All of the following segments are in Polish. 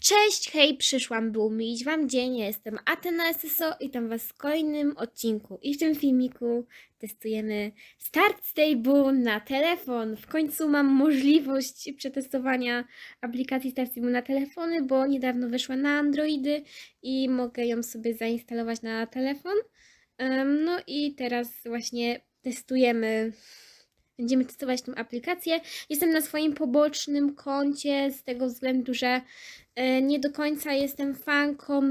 Cześć, hej, przyszłam, by umilić Wam dzień. Ja jestem Atena SSO i tam Was w kolejnym odcinku. I w tym filmiku testujemy Start Stable na telefon. W końcu mam możliwość przetestowania aplikacji Start Stable na telefony, bo niedawno wyszła na Androidy i mogę ją sobie zainstalować na telefon. No i teraz właśnie testujemy Będziemy testować tę aplikację. Jestem na swoim pobocznym koncie z tego względu, że nie do końca jestem fanką,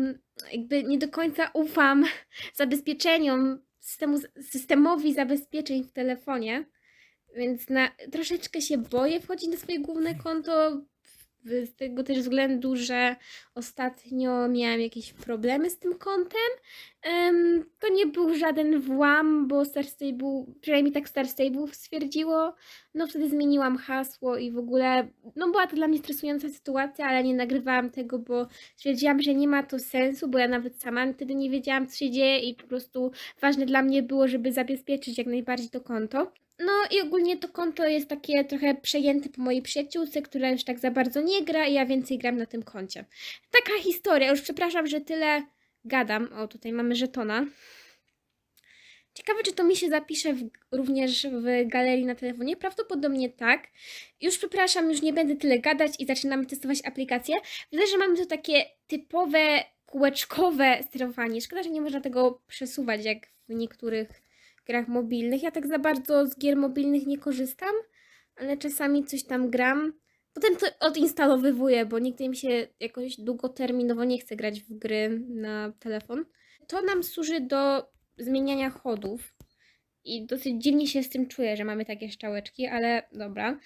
jakby nie do końca ufam zabezpieczeniom, systemu, systemowi zabezpieczeń w telefonie, więc na, troszeczkę się boję wchodzić na swoje główne konto. Z tego też względu, że ostatnio miałam jakieś problemy z tym kontem. Em, to nie był żaden włam, bo Star Stable, przynajmniej tak Star Stable stwierdziło. No wtedy zmieniłam hasło i w ogóle, no była to dla mnie stresująca sytuacja, ale nie nagrywałam tego, bo stwierdziłam, że nie ma to sensu, bo ja nawet sama wtedy nie wiedziałam, co się dzieje i po prostu ważne dla mnie było, żeby zabezpieczyć jak najbardziej to konto. No i ogólnie to konto jest takie trochę przejęte po mojej przyjaciółce, która już tak za bardzo nie gra i ja więcej gram na tym koncie. Taka historia, już przepraszam, że tyle gadam. O, tutaj mamy żetona. Ciekawe, czy to mi się zapisze w, również w galerii na telefonie. Prawdopodobnie tak. Już przepraszam, już nie będę tyle gadać i zaczynamy testować aplikację. Widzę, że mamy tu takie typowe kółeczkowe sterowanie. Szkoda, że nie można tego przesuwać jak w niektórych grach mobilnych. Ja tak za bardzo z gier mobilnych nie korzystam, ale czasami coś tam gram. Potem to odinstalowywuję, bo nigdy mi się jakoś długoterminowo nie chce grać w gry na telefon. To nam służy do zmieniania chodów i dosyć dziwnie się z tym czuję, że mamy takie szczałeczki, ale dobra.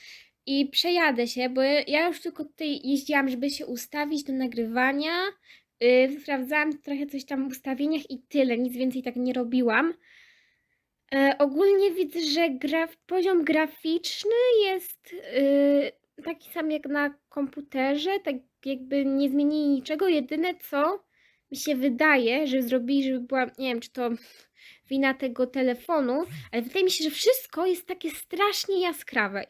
I przejadę się, bo ja już tylko tutaj jeździłam, żeby się ustawić do nagrywania. Yy, sprawdzałam trochę coś tam w ustawieniach i tyle, nic więcej tak nie robiłam. E, ogólnie widzę, że graf, poziom graficzny jest yy, taki sam jak na komputerze, tak jakby nie zmienili niczego. Jedyne co mi się wydaje, że zrobili, żeby była, nie wiem, czy to wina tego telefonu, ale wydaje mi się, że wszystko jest takie strasznie jaskrawe.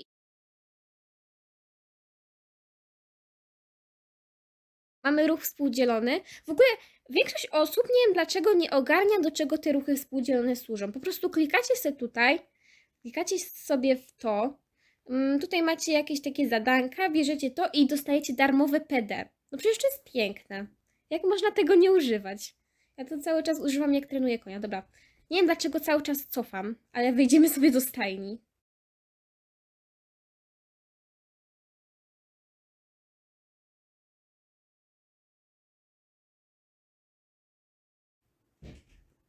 Mamy ruch współdzielony. W ogóle większość osób, nie wiem dlaczego, nie ogarnia, do czego te ruchy współdzielone służą. Po prostu klikacie sobie tutaj, klikacie sobie w to. Mm, Tutaj macie jakieś takie zadanka, bierzecie to i dostajecie darmowe PD. No przecież to jest piękne. Jak można tego nie używać? Ja to cały czas używam, jak trenuję konia. Dobra. Nie wiem dlaczego cały czas cofam, ale wejdziemy sobie do stajni.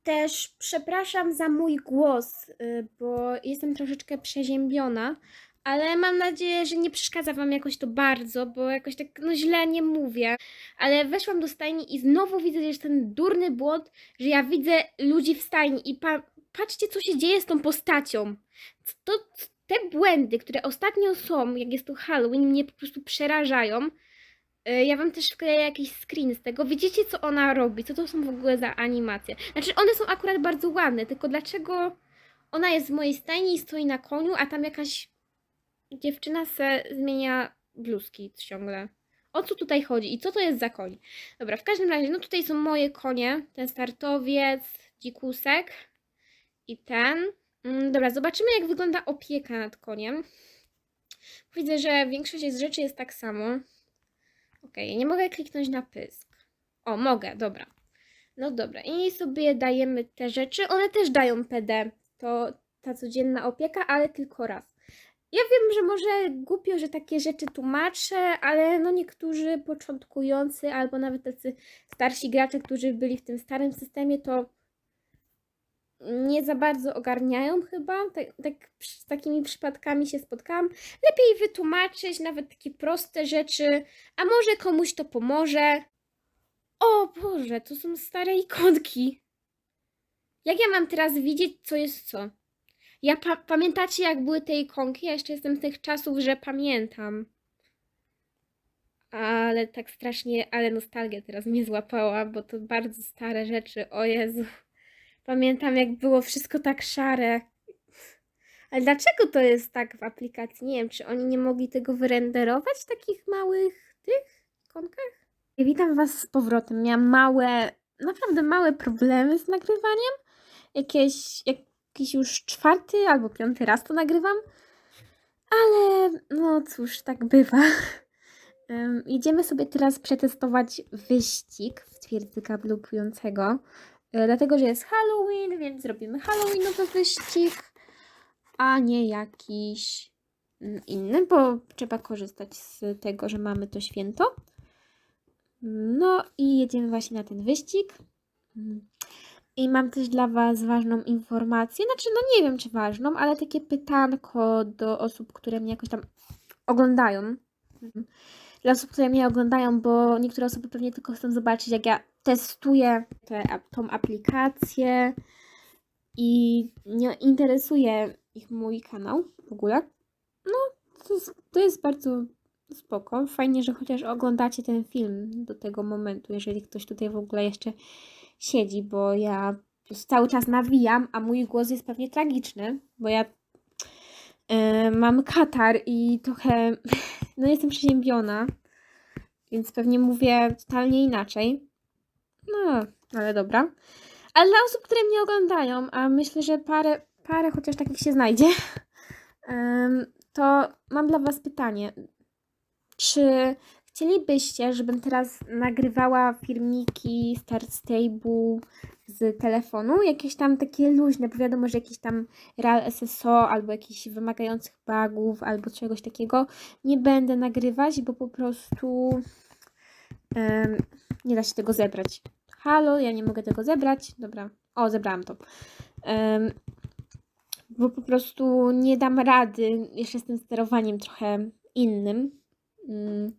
Też przepraszam za mój głos, y, bo jestem troszeczkę przeziębiona, ale mam nadzieję, że nie przeszkadza Wam jakoś to bardzo, bo jakoś tak no źle nie mówię. Ale weszłam do stajni i znowu widzę, jest ten durny błąd, że ja widzę ludzi w stajni i pa patrzcie, co się dzieje z tą postacią. To, te błędy, które ostatnio są, jak jest tu Halloween, mnie po prostu przerażają. Y, Ja wam też wkleję jakiś screen z tego. Widzicie, co ona robi? Co to są w ogóle za animacje? Znaczy, one są akurat bardzo ładne, tylko dlaczego ona jest w mojej stajni i stoi na koniu, a tam jakaś dziewczyna se zmienia bluzki ciągle. O co tutaj chodzi i co to jest za koń? Dobra, w każdym razie, no tutaj są moje konie. Ten startowiec, dzikusek i ten. Mm, Dobra, zobaczymy jak wygląda opieka nad koniem. Widzę, że większość z rzeczy jest tak samo. Okej, nie mogę kliknąć na pysk. O, mogę, dobra. No dobra, i sobie dajemy te rzeczy. One też dają PD. To ta codzienna opieka, ale tylko raz. Ja wiem, że może głupio, że takie rzeczy tłumaczę, ale no niektórzy początkujący albo nawet tacy starsi gracze, którzy byli w tym starym systemie, to nie za bardzo ogarniają chyba. Tak, tak z takimi przypadkami się spotkałam. Lepiej wytłumaczyć nawet takie proste rzeczy, a może komuś to pomoże. O Boże, to są stare ikonki. Jak ja mam teraz widzieć, co jest co? Ja pa- pamiętacie, jak były te ikonki? Ja jeszcze jestem z tych czasów, że pamiętam. Ale tak strasznie, ale nostalgia teraz mnie złapała, bo to bardzo stare rzeczy. O Jezu. Pamiętam, jak było wszystko tak szare. Ale dlaczego to jest tak w aplikacji? Nie wiem, czy oni nie mogli tego wyrenderować w takich małych tych ikonkach? Witam Was z powrotem. Miałam małe, naprawdę małe problemy z nagrywaniem. Jakieś, jakiś już czwarty albo piąty raz to nagrywam. Ale no cóż, tak bywa. Em, Jedziemy sobie teraz przetestować wyścig w twierdzy galopującego. E, Dlatego, że jest Halloween, więc zrobimy Halloweenowy wyścig, a nie jakiś mm, inny, bo trzeba korzystać z tego, że mamy to święto. No i jedziemy właśnie na ten wyścig. I mam też dla Was ważną informację. Znaczy, no nie wiem czy ważną, ale takie pytanko do osób, które mnie jakoś tam oglądają. Dla osób, które mnie oglądają, bo niektóre osoby pewnie tylko chcą zobaczyć, jak ja testuję tę, tą aplikację i nie interesuje ich mój kanał w ogóle. No, to jest, to jest bardzo spoko. Fajnie, że chociaż oglądacie ten film do tego momentu, jeżeli ktoś tutaj w ogóle jeszcze siedzi, bo ja cały czas nawijam, a mój głos jest pewnie tragiczny, bo ja e, mam katar i trochę, no jestem przeziębiona, więc pewnie mówię totalnie inaczej. No, ale dobra. Ale dla osób, które mnie oglądają, a myślę, że parę, parę chociaż takich się znajdzie, to mam dla Was pytanie. Czy chcielibyście, żebym teraz nagrywała filmiki Start Stable z telefonu? Jakieś tam takie luźne, bo wiadomo, że jakieś tam Real SSO albo jakichś wymagających bugów albo czegoś takiego nie będę nagrywać, bo po prostu em, nie da się tego zebrać. Halo, ja nie mogę tego zebrać. Dobra. O, zebrałam to. Em, bo po prostu nie dam rady jeszcze z tym sterowaniem trochę innym. Mm.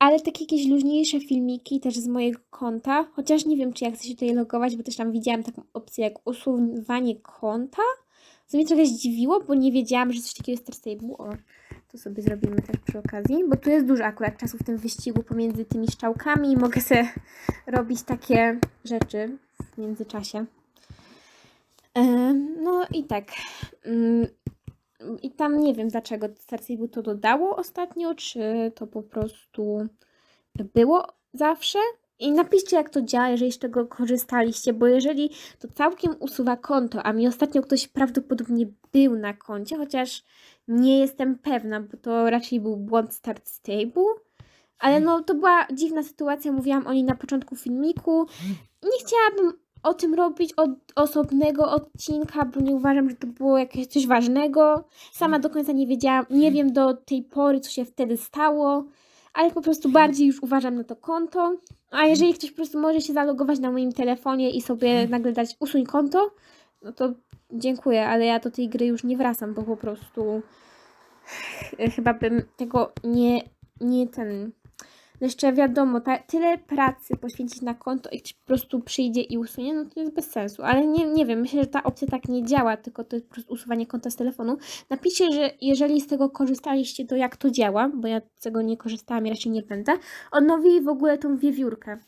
Ale takie jakieś luźniejsze filmiki też z mojego konta, chociaż nie wiem, czy ja chcę się tutaj logować, bo też tam widziałam taką opcję jak usuwanie konta, co mnie trochę zdziwiło, bo nie wiedziałam, że coś takiego jest Stable. O, to sobie zrobimy też przy okazji, bo tu jest dużo akurat czasu w tym wyścigu pomiędzy tymi szczałkami i mogę sobie robić takie rzeczy w międzyczasie. No i tak. Tam nie wiem dlaczego Starstable to dodało ostatnio, czy to po prostu było zawsze. I napiszcie jak to działa, jeżeli z tego korzystaliście, bo jeżeli to całkiem usuwa konto, a mi ostatnio ktoś prawdopodobnie był na koncie, chociaż nie jestem pewna, bo to raczej był błąd Start Stable. Ale no to była dziwna sytuacja, mówiłam o niej na początku filmiku. Nie chciałabym o tym robić od osobnego odcinka, bo nie uważam, że to było jakieś coś ważnego. Sama do końca nie wiedziałam, nie wiem do tej pory, co się wtedy stało, ale po prostu bardziej już uważam na to konto. A jeżeli ktoś po prostu może się zalogować na moim telefonie i sobie nagle dać usuń konto, no to dziękuję, ale ja do tej gry już nie wracam, bo po prostu chyba bym tego nie, nie ten. No Jeszcze wiadomo, ta, tyle pracy poświęcić na konto i po prostu przyjdzie i usunie, no to jest bez sensu. Ale nie, nie wiem, myślę, że ta opcja tak nie działa, tylko to jest po prostu usuwanie konta z telefonu. Napiszcie, że jeżeli z tego korzystaliście, to jak to działa, bo ja z tego nie korzystałam i raczej nie będę. Odnowili w ogóle tą wiewiórkę,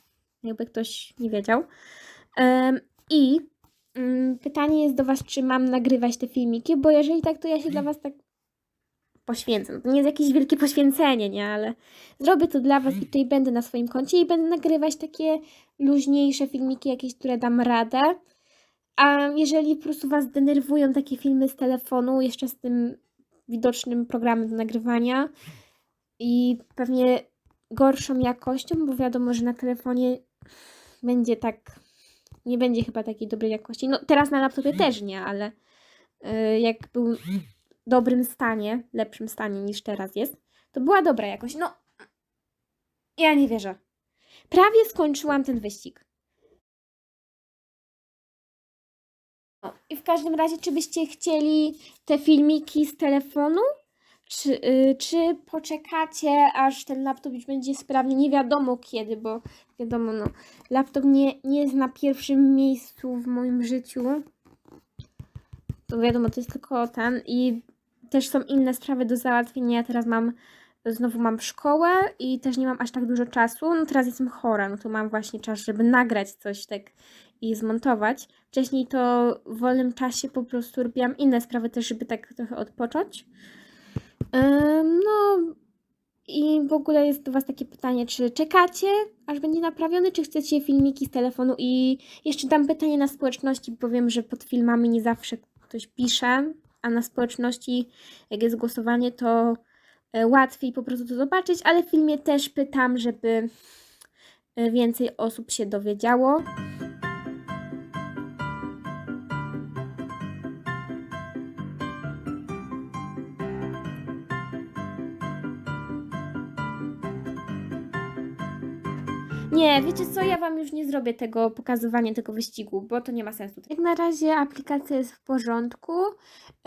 jakby ktoś nie wiedział. Em, I mm, pytanie jest do Was, czy mam nagrywać te filmiki, bo jeżeli tak, to ja się dla Was tak poświęcę. No To nie jest jakieś wielkie poświęcenie, nie? Ale zrobię to dla Was i tutaj będę na swoim koncie i będę nagrywać takie luźniejsze filmiki, jakieś, które dam radę. A jeżeli po prostu Was denerwują takie filmy z telefonu, jeszcze z tym widocznym programem do nagrywania i pewnie gorszą jakością, bo wiadomo, że na telefonie będzie tak, nie będzie chyba takiej dobrej jakości. No teraz na laptopie też nie, ale y, jak był dobrym stanie, lepszym stanie niż teraz jest, to była dobra jakość. No, ja nie wierzę. Prawie skończyłam ten wyścig. No, I w każdym razie, czy byście chcieli te filmiki z telefonu? Czy, y, czy poczekacie, aż ten laptop już będzie sprawny? Nie wiadomo kiedy, bo wiadomo, no, laptop nie, nie jest na pierwszym miejscu w moim życiu. To wiadomo, to jest tylko ten i też są inne sprawy do załatwienia. Ja teraz mam, znowu mam szkołę i też nie mam aż tak dużo czasu. No teraz jestem chora, no to mam właśnie czas, żeby nagrać coś tak i zmontować. Wcześniej to w wolnym czasie po prostu robiłam inne sprawy też, żeby tak trochę odpocząć. No, I w ogóle jest do Was takie pytanie, czy czekacie, aż będzie naprawiony, czy chcecie filmiki z telefonu? I jeszcze dam pytanie na społeczności, bo wiem, że pod filmami nie zawsze ktoś pisze, a na społeczności, jak jest głosowanie, to e, łatwiej po prostu to zobaczyć, ale w filmie też pytam, żeby e, więcej osób się dowiedziało. Nie, wiecie co, ja Wam już nie zrobię tego pokazywania tego wyścigu, bo to nie ma sensu. Jak na razie aplikacja jest w porządku,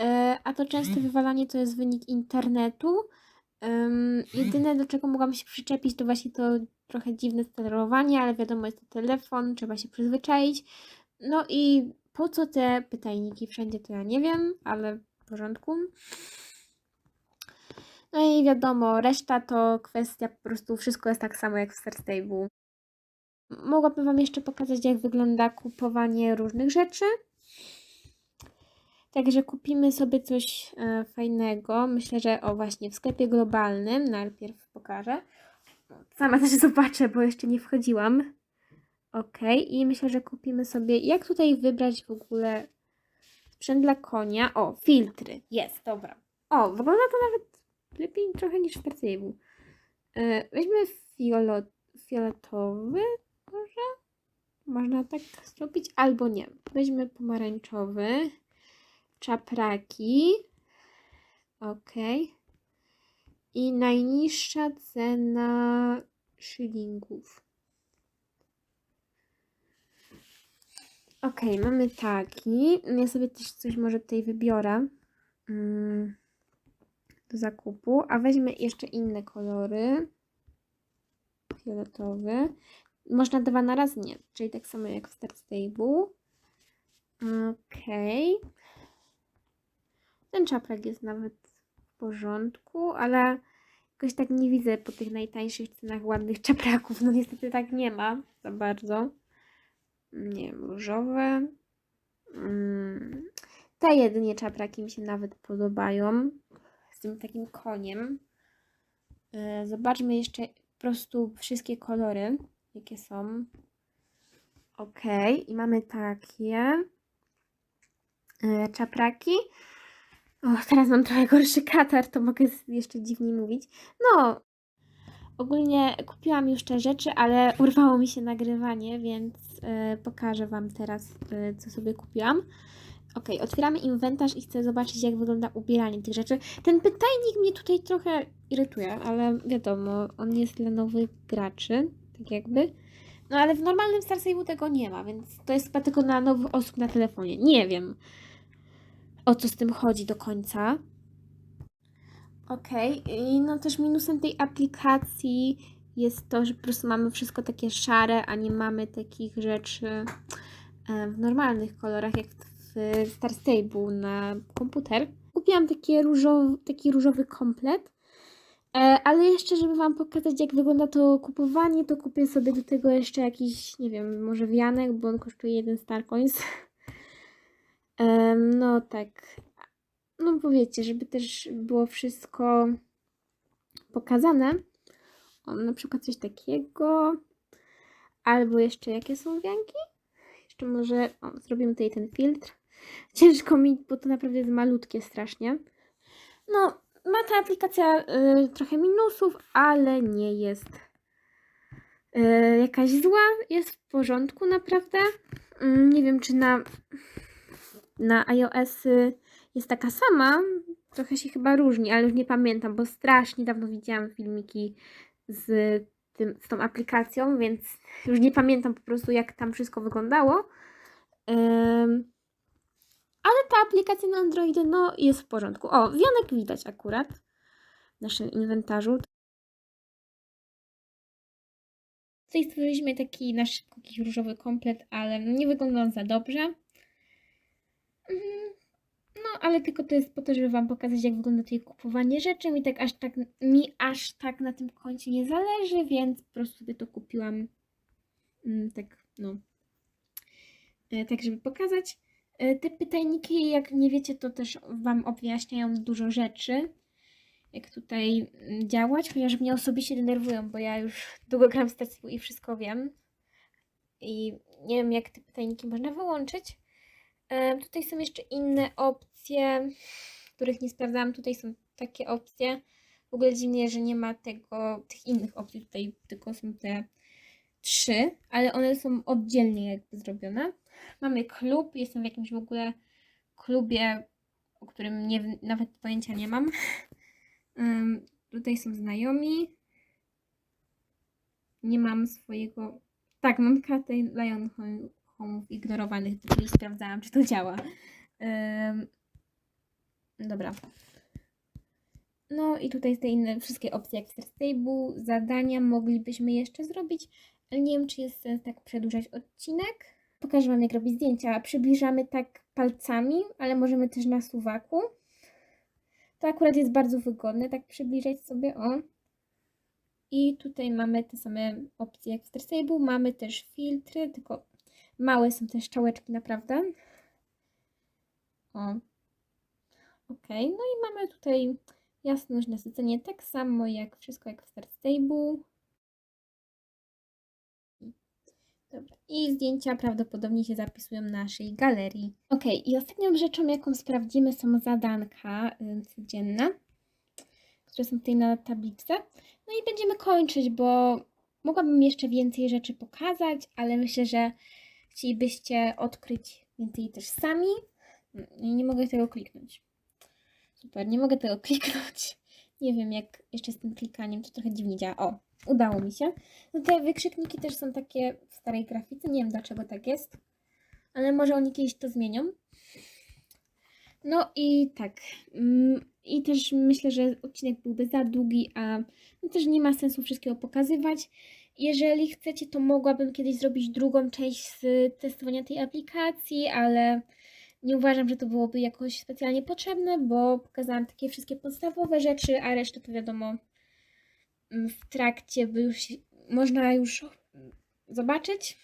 e, a to częste wywalanie to jest wynik internetu. Jedyne do czego mogłam się przyczepić to właśnie to trochę dziwne sterowanie, ale wiadomo jest to telefon, trzeba się przyzwyczaić. No i po co te pytajniki wszędzie to ja nie wiem, ale w porządku. No i wiadomo, reszta to kwestia po prostu wszystko jest tak samo jak w Star Stable. Mogłabym Wam jeszcze pokazać, jak wygląda kupowanie różnych rzeczy. Także kupimy sobie coś e, fajnego. Myślę, że o właśnie w sklepie globalnym. Najpierw pokażę. Sama też zobaczę, bo jeszcze nie wchodziłam. Ok, i myślę, że kupimy sobie. Jak tutaj wybrać w ogóle sprzęt dla konia? O, filtry. Jest, dobra. O, wygląda to nawet lepiej trochę niż w Stable. E, Weźmy fiolo, fioletowy? Można tak zrobić, albo nie. Weźmy pomarańczowy. Czapraki. Ok. I najniższa cena szylingów. Ok, mamy taki. Ja sobie też coś może tutaj wybiorę mm, do zakupu. A weźmy jeszcze inne kolory. Fioletowy. Można dwa na raz? Nie. Czyli tak samo jak w Star Stable. Okej. Ten czaprak jest nawet w porządku, ale jakoś tak nie widzę po tych najtańszych cenach ładnych czapraków. No niestety tak nie ma za bardzo. Nie wiem, różowe. Mm. Te jedynie czapraki mi się nawet podobają. Z tym takim koniem. E, Zobaczmy jeszcze po prostu wszystkie kolory, jakie są. Ok, i mamy takie e, czapraki. O, teraz mam trochę gorszy katar, to mogę jeszcze dziwniej mówić. No, ogólnie kupiłam już te rzeczy, ale urwało mi się nagrywanie, więc e, pokażę Wam teraz, e, co sobie kupiłam. Ok, otwieramy inwentarz i chcę zobaczyć, jak wygląda ubieranie tych rzeczy. Ten pytajnik mnie tutaj trochę irytuje, ale wiadomo, on jest dla nowych graczy, tak jakby. No ale w normalnym Star Save'u tego nie ma, więc to jest chyba tylko dla nowych osób na telefonie. Nie wiem, o co z tym chodzi do końca. Okej, i no też minusem tej aplikacji jest to, że po prostu mamy wszystko takie szare, a nie mamy takich rzeczy e, w normalnych kolorach, jak w Star Stable na komputer. Kupiłam takie różowy, taki różowy komplet, ale jeszcze, żeby Wam pokazać, jak wygląda to kupowanie, to kupię sobie do tego jeszcze jakiś, nie wiem, może wianek, bo on kosztuje jeden Star Coins. Em, no tak, no powiecie, żeby też było wszystko pokazane. O, na przykład coś takiego. Albo jeszcze jakie są wianki? Jeszcze może, o, zrobimy tutaj ten filtr. Ciężko mi, bo to naprawdę jest malutkie strasznie. No, ma ta aplikacja y, trochę minusów, ale nie jest y, jakaś zła. Jest w porządku naprawdę. Mm, nie wiem, czy na, na iOS-y jest taka sama. Trochę się chyba różni, ale już nie pamiętam, bo strasznie dawno widziałam filmiki z, tym, z tą aplikacją, więc już nie pamiętam po prostu, jak tam wszystko wyglądało. Em, ale ta aplikacja na Androidy, no, jest w porządku. O, wianek widać akurat w naszym inwentarzu. Tutaj stworzyliśmy taki nasz jakiś różowy komplet, ale nie wygląda on za dobrze. Mhm. No, ale tylko to jest po to, żeby Wam pokazać, jak wygląda tutaj kupowanie rzeczy. Mi tak aż tak, mi aż tak na tym koncie nie zależy, więc po prostu sobie to kupiłam. Mm, tak, no. E, Tak, żeby pokazać. E, Te pytajniki, jak nie wiecie, to też Wam objaśniają dużo rzeczy. jak tutaj mm, działać, chociaż mnie osobiście denerwują, bo ja już długo gram w stację i wszystko wiem. I nie wiem, jak te pytajniki można wyłączyć. Em, tutaj są jeszcze inne opcje, których nie sprawdzałam. Tutaj są takie opcje. W ogóle dziwnie, że nie ma tego, tych innych opcji tutaj, tylko są te trzy, ale one są oddzielnie jakby zrobione. Mamy klub, jestem w jakimś w ogóle klubie, o którym nie, nawet pojęcia nie mam. Ym, tutaj są znajomi. Nie mam swojego. Tak, mam kartę Lion Home- Home'ów ignorowanych, czyli sprawdzałam, czy to działa. Ym, dobra. No i tutaj te inne wszystkie opcje jak Star Stable, zadania moglibyśmy jeszcze zrobić, ale nie wiem, czy jest sens tak przedłużać odcinek. Pokażę Wam, jak robić zdjęcia. Przybliżamy tak palcami, ale możemy też na suwaku. To akurat jest bardzo wygodne, tak przybliżać sobie, o. I tutaj mamy te same opcje jak w Star Stable. Mamy też filtry, tylko małe są te szczałeczki naprawdę. O. Ok, no i mamy tutaj jasność, nasycenie, tak samo jak wszystko jak w Star Stable. I zdjęcia prawdopodobnie się zapisują na naszej galerii. Ok, i ostatnią rzeczą, jaką sprawdzimy, są zadanka codzienne, które są tutaj na tabliczce. No i będziemy kończyć, bo mogłabym jeszcze więcej rzeczy pokazać, ale myślę, że chcielibyście odkryć więcej też sami. I nie mogę tego kliknąć. Super, nie mogę tego kliknąć. Nie wiem, jak jeszcze z tym klikaniem, to trochę dziwnie działa. O, udało mi się. No te wykrzykniki też są takie w starej grafice, nie wiem dlaczego tak jest, ale może oni kiedyś to zmienią. No i tak. mm, I też myślę, że odcinek byłby za długi, a no też nie ma sensu wszystkiego pokazywać. Jeżeli chcecie, to mogłabym kiedyś zrobić drugą część z testowania tej aplikacji, ale nie uważam, że to byłoby jakoś specjalnie potrzebne, bo pokazałam takie wszystkie podstawowe rzeczy, a resztę to wiadomo w trakcie by już można już zobaczyć,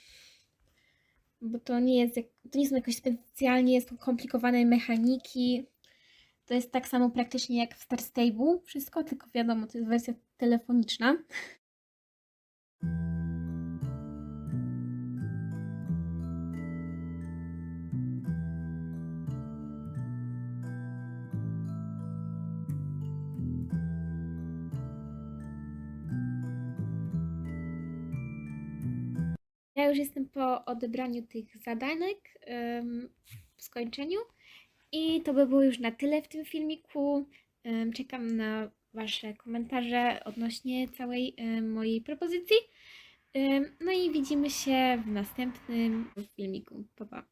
bo to nie jest, to nie są jakoś specjalnie skomplikowane mechaniki. To jest tak samo praktycznie jak w Star Stable wszystko, tylko wiadomo, to jest wersja telefoniczna. Ja już jestem po odebraniu tych zadanek, skończeniu. I to by było już na tyle w tym filmiku. Czekam na Wasze komentarze odnośnie całej mojej propozycji. No i widzimy się w następnym filmiku. Pa, pa.